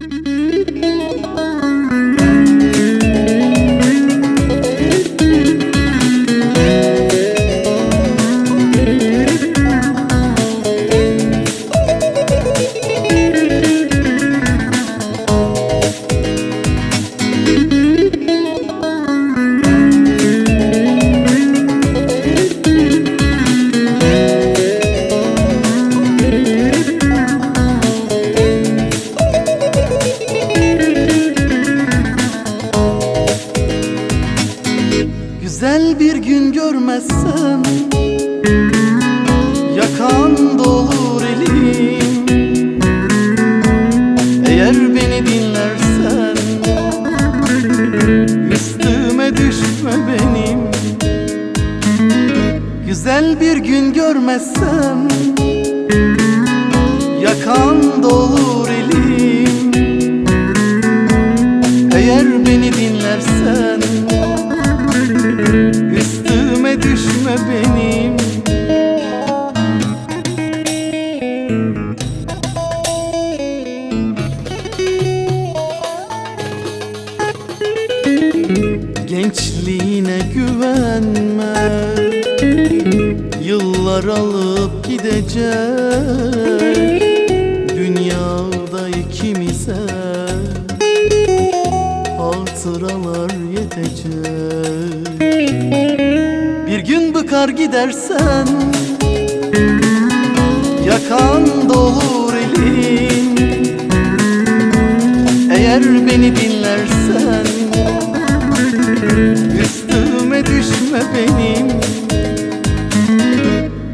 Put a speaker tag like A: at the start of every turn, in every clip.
A: Mm-hmm. Güzel bir gün görmezsem Yakan dolur elim. Eğer beni dinlersen Üstüme düşme benim. Güzel bir gün görmezsem Yakan dolur düşme benim Gençliğine güvenme. Yıllar alıp gidecek Dünyada ikimize Hatıralar yetecek bıkar gidersen Yakan dolur elin. Eğer beni dinlersen Üstüme düşme benim.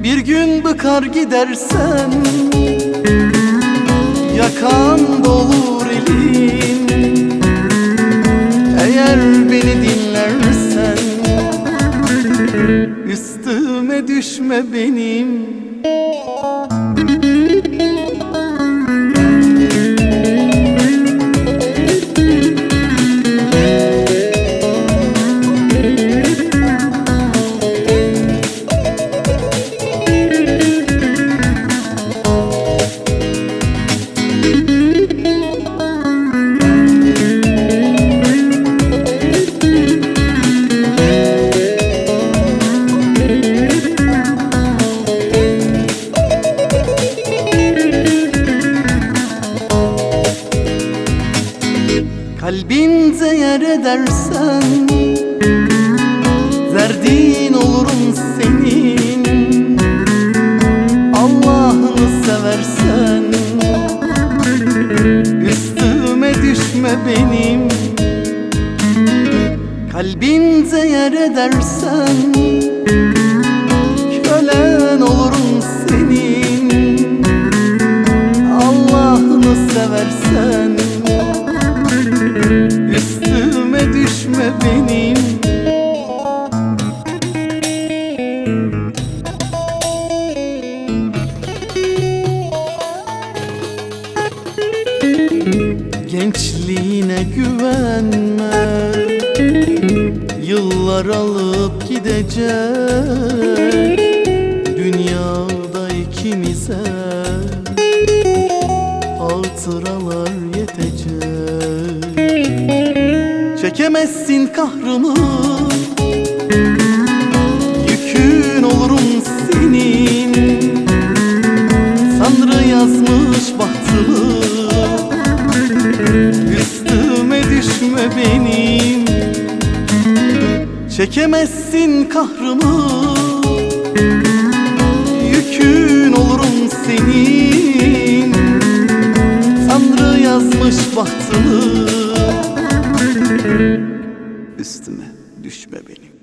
A: Bir gün bıkar gidersen düşme benim Kalbince yer edersen Derdin olurum senin. Allah'ını seversen Üstüme düşme benim. Kalbince yer edersen Kölen olurum senin. Allah'ını seversen Gençliğine güvenme Yıllar alıp gidecek Dünyada ikimize Hatıralar yetecek. Çekemezsin kahrımı benim. Çekemezsin kahrımı. Yükün olurum senin. Tanrı yazmış bahtımı Üstüme düşme benim.